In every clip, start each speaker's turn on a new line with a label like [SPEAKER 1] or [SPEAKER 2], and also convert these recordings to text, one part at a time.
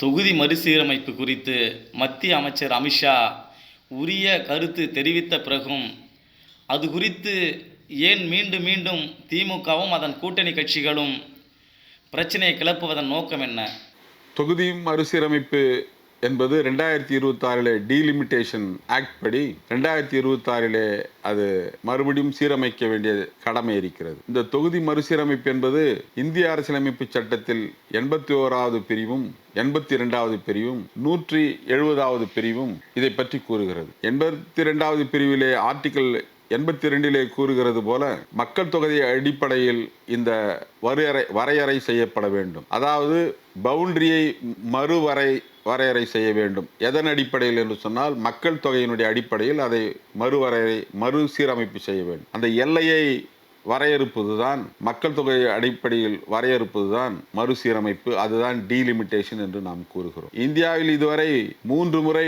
[SPEAKER 1] தொகுதி மறுசீரமைப்பு குறித்து மத்திய அமைச்சர் அமித்ஷா உரிய கருத்து தெரிவித்த பிறகும் அது குறித்து ஏன் மீண்டும் மீண்டும் திமுகவும் அதன் கூட்டணி கட்சிகளும் பிரச்சனையை கிளப்புவதன் நோக்கம் என்ன?
[SPEAKER 2] தொகுதி மறுசீரமைப்பு என்பது ரெண்டாயிரத்தி இருபத்தாறிலே டீலிமிட்டேஷன் ஆக்ட் படி ரெண்டாயிரத்தி இருபத்தாறிலே அது மறுபடியும் சீரமைக்க வேண்டிய கடமை இருக்கிறது. இந்த தொகுதி மறுசீரமைப்பு என்பது இந்திய அரசியலமைப்பு சட்டத்தில் எண்பத்தி ஓராவது பிரிவும் எண்பத்தி இரண்டாவது பிரிவும் நூற்றி எழுபதாவது பிரிவும் இதை பற்றி கூறுகிறது. எண்பத்தி இரண்டாவது பிரிவிலே ஆர்டிக்கல் எண்பத்தி ரெண்டிலே கூறுகிறது போல மக்கள் தொகை அடிப்படையில் இந்த வரையறை வரையறை செய்யப்பட வேண்டும். அதாவது பவுண்டரியை மறுவரை வரையறை செய்ய வேண்டும். எதன் அடிப்படையில் என்று சொன்னால் மக்கள் தொகையினுடைய அடிப்படையில் அதை மறுவரையறை மறுசீரமைப்பு செய்ய வேண்டும். அந்த எல்லையை வரையறுப்பதுதான் மக்கள் தொகை அடிப்படையில் வரையறுப்பதுதான் மறுசீரமைப்பு அதுதான் டீலிமிட்டேஷன் என்று நாம் கூறுகிறோம். இந்தியாவில் இதுவரை மூன்று முறை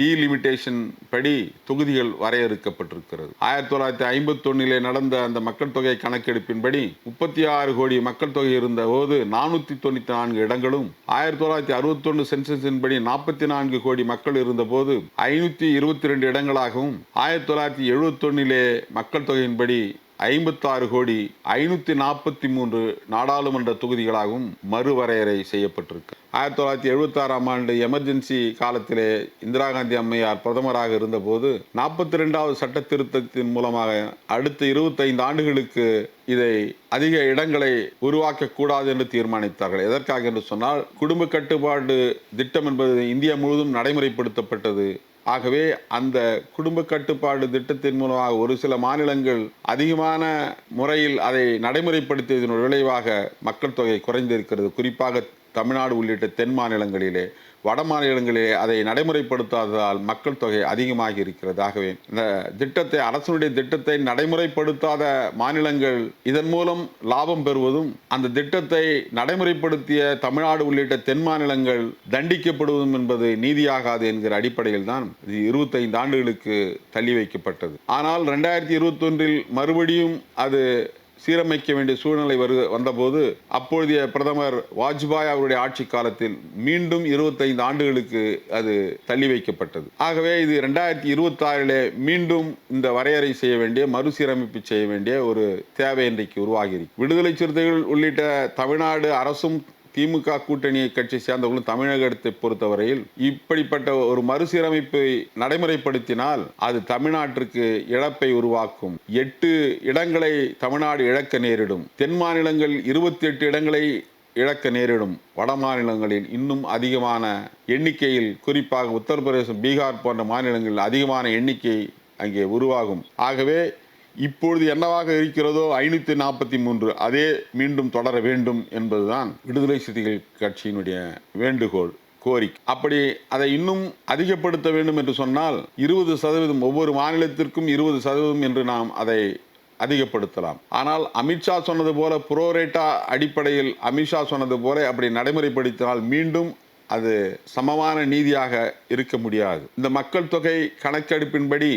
[SPEAKER 2] டீலிமிட்டேஷன் படி தொகுதிகள் வரையறுக்கப்பட்டிருக்கிறது. ஆயிரத்தி தொள்ளாயிரத்தி ஐம்பத்தி ஒன்னிலே நடந்த அந்த மக்கள் தொகை கணக்கெடுப்பின்படி முப்பத்தி ஆறு கோடி மக்கள் தொகை இருந்த போது நானூத்தி தொண்ணூத்தி நான்கு இடங்களும் ஆயிரத்தி தொள்ளாயிரத்தி அறுபத்தி ஒன்று சென்சஸின்படி நாற்பத்தி நான்கு கோடி மக்கள் இருந்தபோது ஐநூத்தி இருபத்தி ரெண்டு இடங்களாகவும் ஆயிரத்தி தொள்ளாயிரத்தி எழுபத்தி ஒன்னிலே மக்கள் தொகையின்படி ஐம்பத்தாறு கோடி ஐநூற்றி நாற்பத்தி மூன்று நாடாளுமன்ற தொகுதிகளாகவும் மறுவரையறை செய்யப்பட்டிருக்கு. ஆயிரத்தி தொள்ளாயிரத்தி எழுபத்தாறாம் ஆண்டு எமர்ஜென்சி காலத்திலே இந்திரா காந்தி அம்மையார் பிரதமராக இருந்தபோது நாற்பத்தி ரெண்டாவது சட்ட திருத்தத்தின் மூலமாக அடுத்த இருபத்தைந்து ஆண்டுகளுக்கு இதை அதிக இடங்களை உருவாக்கக்கூடாது என்று தீர்மானித்தார்கள். எதற்காக என்று சொன்னால் குடும்ப கட்டுப்பாடு திட்டம் என்பது இந்தியா முழுவதும் நடைமுறைப்படுத்தப்பட்டது. ஆகவே அந்த குடும்ப கட்டுப்பாடு திட்டத்தின் மூலமாக ஒரு சில மாநிலங்கள் அதிகமான முறையில் அதை நடைமுறைப்படுத்தியதன் விளைவாக மக்கள் தொகை குறைந்திருக்கிறது. குறிப்பாக தமிழ்நாடு உள்ளிட்ட தென் மாநிலங்களிலே வட மாநிலங்களிலே அதை நடைமுறைப்படுத்தாததால் மக்கள் தொகை அதிகமாகி இருக்கிறதாகவே இந்த திட்டத்தை அரசனுடைய திட்டத்தை நடைமுறைப்படுத்தாத மாநிலங்கள் இதன் மூலம் லாபம் பெறுவதும் அந்த திட்டத்தை நடைமுறைப்படுத்திய தமிழ்நாடு உள்ளிட்ட தென் மாநிலங்கள் தண்டிக்கப்படுவதும் என்பது நீதியாகாது என்கிற அடிப்படையில் தான் இது இருபத்தைந்து ஆண்டுகளுக்கு தள்ளி வைக்கப்பட்டது. ஆனால் ரெண்டாயிரத்தி இருபத்தொன்றில் மறுபடியும் அது சீரமைக்க வேண்டிய சூழ்நிலை வரு வந்தபோது அப்பொழுதைய பிரதமர் வாஜ்பாய் அவருடைய ஆட்சி காலத்தில் மீண்டும் இருபத்தைந்து ஆண்டுகளுக்கு அது தள்ளி வைக்கப்பட்டது. ஆகவே இது ரெண்டாயிரத்தி இருபத்தாறிலே மீண்டும் இந்த வரையறை செய்ய வேண்டிய மறுசீரமைப்பு செய்ய வேண்டிய ஒரு தேவை இன்றைக்கு உருவாகி விடுதலை சிறுத்தைகள் உள்ளிட்ட தமிழ்நாடு அரசும் திமுக கூட்டணி கட்சி சேர்ந்தவர்களும் தமிழகத்தை பொறுத்தவரையில் இப்படிப்பட்ட ஒரு மறுசீரமைப்பை நடைமுறைப்படுத்தினால் அது தமிழ்நாட்டிற்கு இழப்பை உருவாக்கும். எட்டு இடங்களை தமிழ்நாடு இழக்க நேரிடும். தென் மாநிலங்கள் இருபத்தி எட்டு இடங்களை இழக்க நேரிடும். வட மாநிலங்களில் இன்னும் அதிகமான எண்ணிக்கையில் குறிப்பாக உத்தரப்பிரதேசம் பீகார் போன்ற மாநிலங்களில் அதிகமான எண்ணிக்கை அங்கே உருவாகும். ஆகவே இப்பொழுது என்னவாக இருக்கிறதோ ஐநூற்றி நாற்பத்தி மூன்று அதே மீண்டும் தொடர வேண்டும் என்பதுதான் விடுதலை சிறுத்தைகள் கட்சியினுடைய வேண்டுகோள் கோரிக்கை. அப்படி அதை இன்னும் அதிகப்படுத்த வேண்டும் என்று சொன்னால் இருபது சதவீதம் ஒவ்வொரு மாநிலத்திற்கும் இருபது சதவீதம் என்று நாம் அதை அதிகப்படுத்தலாம். ஆனால் அமித்ஷா சொன்னது போல புரோரேட்டா அடிப்படையில் அமித்ஷா சொன்னது போல அப்படி நடைமுறைப்படுத்தினால் மீண்டும் அது சமமான நீதியாக இருக்க முடியாது. இந்த மக்கள் தொகை கணக்கெடுப்பின்படி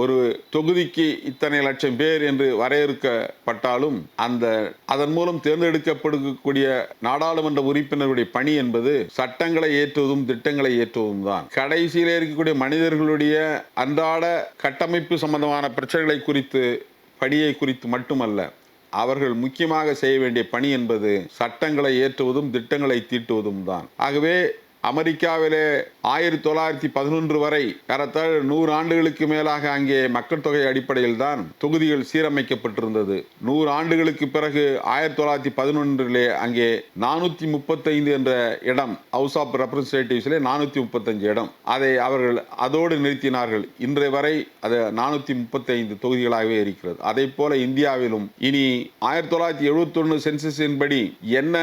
[SPEAKER 2] ஒரு தொகுதிக்கு இத்தனை லட்சம் பேர் என்று வரையறுக்கப்பட்டாலும் அந்த அதன் மூலம் தேர்ந்தெடுக்கப்படக்கூடிய நாடாளுமன்ற உறுப்பினர்களுடைய பணி என்பது சட்டங்களை ஏற்றுவதும் திட்டங்களை ஏற்றுவதும் தான். கடைசியில் இருக்கக்கூடிய மனிதர்களுடைய அன்றாட கட்டமைப்பு சம்பந்தமான பிரச்சனைகளை குறித்து பணியை குறித்து மட்டுமல்ல அவர்கள் முக்கியமாக செய்ய வேண்டிய பணி என்பது சட்டங்களை ஏற்றுவதும் திட்டங்களை தீட்டுவதும் தான். ஆகவே அமெரிக்காவிலே ஆயிரத்தி தொள்ளாயிரத்தி பதினொன்று வரை ஏறத்தாழ நூறு ஆண்டுகளுக்கு மேலாக அங்கே மக்கள் தொகை அடிப்படையில் தான் தொகுதிகள் சீரமைக்கப்பட்டிருந்தது. நூறு ஆண்டுகளுக்கு பிறகு ஆயிரத்தி தொள்ளாயிரத்தி பதினொன்றிலே அங்கே நானூற்றி முப்பத்தைந்து என்ற இடம் ஹவுஸ் ஆஃப் ரெப்ரஸன்டேட்டிவ்ஸ்லே நானூற்றி முப்பத்தஞ்சு இடம். அதை அவர்கள் அதோடு நிறுத்தினார்கள். இன்றைய வரை அது நானூற்றி முப்பத்தைந்து தொகுதிகளாகவே இருக்கிறது. அதே போல இந்தியாவிலும் இனி ஆயிரத்தி தொள்ளாயிரத்தி எழுபத்தொன்று சென்சஸின்படி என்ன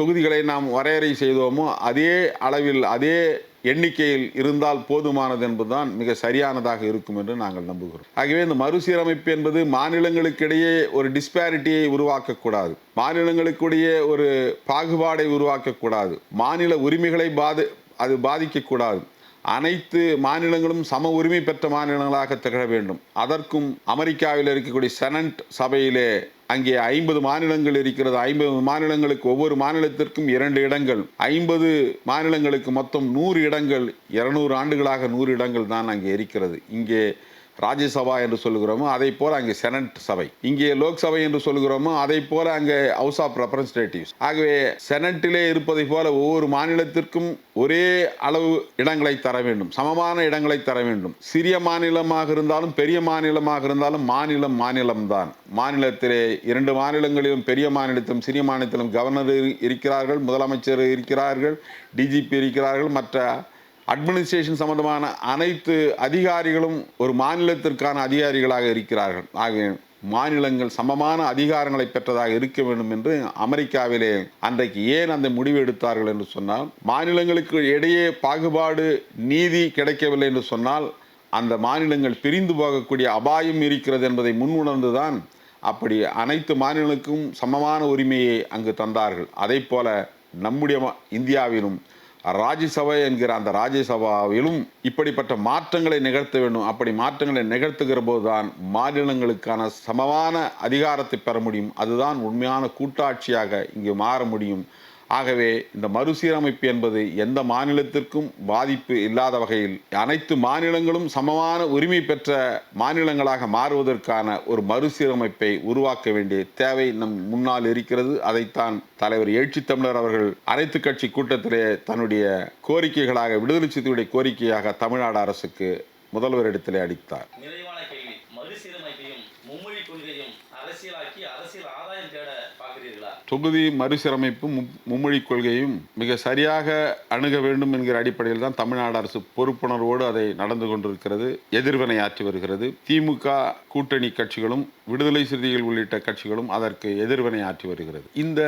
[SPEAKER 2] தொகுதிகளை நாம் வரையறை செய்தோமோ அதே அளவில் அதே எண்ணிக்கையில் இருந்தால் போதுமானது என்பதுதான் மிக சரியானதாக இருக்கும் என்று நாங்கள் நம்புகிறோம். ஆகவே இந்த மறுசீரமைப்பு என்பது மாநிலங்களுக்கிடையே ஒரு டிஸ்பாரிட்டியை உருவாக்கக்கூடாது. மாநிலங்களுக்கிடையே ஒரு பாகுபாடை உருவாக்கக்கூடாது. மாநில உரிமைகளை பாதி அது பாதிக்கக்கூடாது. அனைத்து மாநிலங்களும் சம உரிமை பெற்ற மாநிலங்களாக திகழ வேண்டும். அதற்கும் அமெரிக்காவில் இருக்கக்கூடிய செனட் சபையிலே அங்கே ஐம்பது மாநிலங்கள் இருக்கிறது. ஐம்பது மாநிலங்களுக்கு ஒவ்வொரு மாநிலத்திற்கும் இரண்டு இடங்கள். ஐம்பது மாநிலங்களுக்கு மொத்தம் நூறு இடங்கள். இருநூறு ஆண்டுகளாக நூறு இடங்கள் தான் அங்கே இருக்கிறது. இங்கே ராஜ்யசபா என்று சொல்லுகிறோமோ அதை போல அங்கே செனட் சபை. இங்கே லோக்சபை என்று சொல்லுகிறோமோ அதை போல அங்கே ஹவுஸ் ஆஃப் ரெப்ரசன்டேட்டிவ்ஸ். ஆகவே செனட்டிலே இருப்பதை போல ஒவ்வொரு மாநிலத்திற்கும் ஒரே அளவு இடங்களை தர வேண்டும். சமமான இடங்களை தர வேண்டும். சிறிய மாநிலமாக இருந்தாலும் பெரிய மாநிலமாக இருந்தாலும் மாநிலம் மாநிலம்தான். மாநிலத்திலே இரண்டு மாநிலங்களிலும் பெரிய மாநிலத்திலும் சிறிய மாநிலத்திலும் கவர்னர் இருக்கிறார்கள் முதலமைச்சர் இருக்கிறார்கள் டிஜிபி இருக்கிறார்கள் மற்ற அட்மினிஸ்ட்ரேஷன் சம்பந்தமான அனைத்து அதிகாரிகளும் ஒரு மாநிலத்திற்கான அதிகாரிகளாக இருக்கிறார்கள். ஆகிய மாநிலங்கள் சமமான அதிகாரங்களை பெற்றதாக இருக்க வேண்டும் என்று அமெரிக்காவிலே அன்றைக்கு ஏன் அந்த முடிவு எடுத்தார்கள் என்று சொன்னால் மாநிலங்களுக்கு இடையே பாகுபாடு நீதி கிடைக்கவில்லை என்று சொன்னால் அந்த மாநிலங்கள் பிரிந்து போகக்கூடிய அபாயம் இருக்கிறது என்பதை முன்உணர்ந்துதான் அப்படி அனைத்து மாநிலங்களுக்கும் சமமான உரிமையை அங்கு தந்தார்கள். அதே போல நம்முடைய இந்தியாவிலும் ராஜ்யசபை என்கிற அந்த ராஜ்யசபாவிலும் இப்படிப்பட்ட மாற்றங்களை நிகழ்த்த வேண்டும். அப்படி மாற்றங்களை நிகழ்த்துகிற போதுதான் மாநிலங்களுக்கான சமமான அதிகாரத்தை பெற முடியும். அதுதான் உண்மையான கூட்டாட்சியாக இங்கு மாற முடியும். ஆகவே இந்த மறுசீரமைப்பு என்பது எந்த மாநிலத்திற்கும் பாதிப்பு இல்லாத வகையில் அனைத்து மாநிலங்களும் சமமான உரிமை பெற்ற மாநிலங்களாக மாறுவதற்கான ஒரு மறுசீரமைப்பை உருவாக்க வேண்டிய தேவை நம் முன்னால் இருக்கிறது. அதைத்தான் தலைவர் எழுச்சி தமிழர் அவர்கள் அனைத்து கட்சி கூட்டத்திலே தன்னுடைய கோரிக்கைகளாக விடுதலை சிறுத்தையுடைய கோரிக்கையாக தமிழ்நாடு அரசுக்கு முதல்வரிடத்திலே அளித்தார்.
[SPEAKER 1] நிறைவான கேள்வி. மறுசீரமைப்பையும் மும்மொழி கொள்கையும் அரசியலாக்கி
[SPEAKER 2] தொகுதி மறுசீரமைப்பும் மும்மொழிக் கொள்கையும் மிக சரியாக அணுக வேண்டும் என்கிற அடிப்படையில் தான் தமிழ்நாடு அரசு பொறுப்புணர்வோடு அதை நடந்து கொண்டிருக்கிறது எதிர்வினை ஆற்றி வருகிறது. திமுக கூட்டணி கட்சிகளும் விடுதலை சிறுத்தைகள் உள்ளிட்ட கட்சிகளும் அதற்கு எதிர்வினை ஆற்றி வருகிறது. இந்த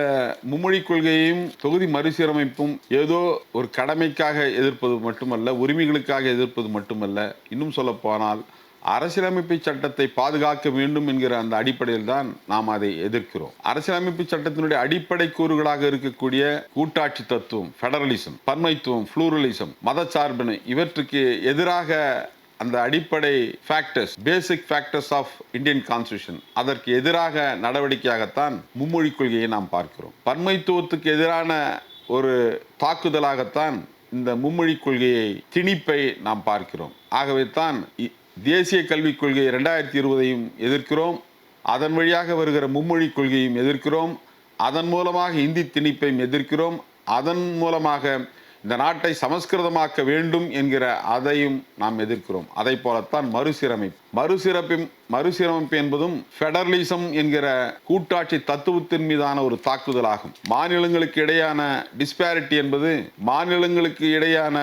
[SPEAKER 2] மும்மொழிக் கொள்கையையும் தொகுதி மறுசீரமைப்பும் ஏதோ ஒரு கடமைக்காக எதிர்ப்பது மட்டுமல்ல உரிமைகளுக்காக எதிர்ப்பது மட்டுமல்ல இன்னும் சொல்ல போனால் அரசியலமைப்பு சட்டத்தை பாதுகாக்க வேண்டும் என்கிற அந்த அடிப்படையில் தான் நாம் அதை எதிர்க்கிறோம். அரசியலமைப்பு சட்டத்தினுடைய அடிப்படை கூறுகளாக இருக்கக்கூடிய கூட்டாட்சி தத்துவம் ஃபெடரலிசம் பன்மைத்துவம் ஃப்ளூரலிசம் மதச்சார்பினை இவற்றுக்கு எதிராக அந்த அடிப்படை factors basic factors of Indian constitution அதற்கு எதிராக நடவடிக்கையாகத்தான் மும்மொழி கொள்கையை நாம் பார்க்கிறோம். பன்மைத்துவத்துக்கு எதிரான ஒரு தாக்குதலாகத்தான் இந்த மும்மொழி கொள்கையை திணிப்பை நாம் பார்க்கிறோம். ஆகவே தான் இ- தேசிய கல்விக் கொள்கை ரெண்டாயிரத்தி இருபதையும் எதிர்க்கிறோம். அதன் வழியாக வருகிற மும்மொழி கொள்கையும் எதிர்க்கிறோம். அதன் மூலமாக இந்தி திணிப்பையும் எதிர்க்கிறோம். அதன் மூலமாக இந்த நாட்டை சமஸ்கிருதமாக்க வேண்டும் என்கிற அதையும் நாம் எதிர்க்கிறோம். அதை போலத்தான் மறுசீரமைப்பு. மறுசீரமைப்பு மறுசீரமைப்பு என்பதும் ஃபெடரலிசம் என்கிற கூட்டாட்சி தத்துவத்தின் மீதான ஒரு தாக்குதலாகும். மாநிலங்களுக்கு இடையான டிஸ்பாரிட்டி என்பது மாநிலங்களுக்கு இடையான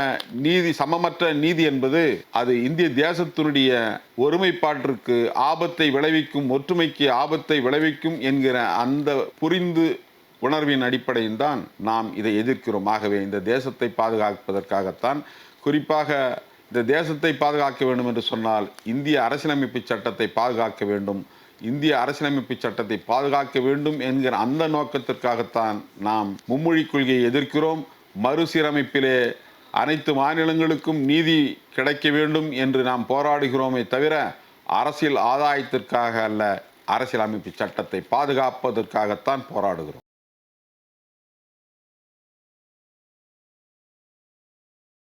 [SPEAKER 2] நீதி சமமற்ற நீதி என்பது அது இந்திய தேசத்தினுடைய ஒருமைப்பாட்டிற்கு ஆபத்தை விளைவிக்கும் ஒற்றுமைக்கு ஆபத்தை விளைவிக்கும் என்கிற அந்த புரிந்து உணர்வின் அடிப்படையில் தான் நாம் இதை எதிர்க்கிறோம். ஆகவே இந்த தேசத்தை பாதுகாப்பதற்காகத்தான் குறிப்பாக இந்த தேசத்தை பாதுகாக்க வேண்டும் என்று சொன்னால் இந்திய அரசியலமைப்பு சட்டத்தை பாதுகாக்க வேண்டும். இந்திய அரசியலமைப்பு சட்டத்தை பாதுகாக்க வேண்டும் என்கிற அந்த நோக்கத்திற்காகத்தான் நாம் மும்மொழி கொள்கையை எதிர்க்கிறோம். மறுசீரமைப்பிலே அனைத்து மாநிலங்களுக்கும் நீதி கிடைக்க வேண்டும் என்று நாம் போராடுகிறோமே தவிர அரசியல் ஆதாயத்திற்காக அல்ல அரசியலமைப்பு சட்டத்தை பாதுகாப்பதற்காகத்தான் போராடுகிறோம்.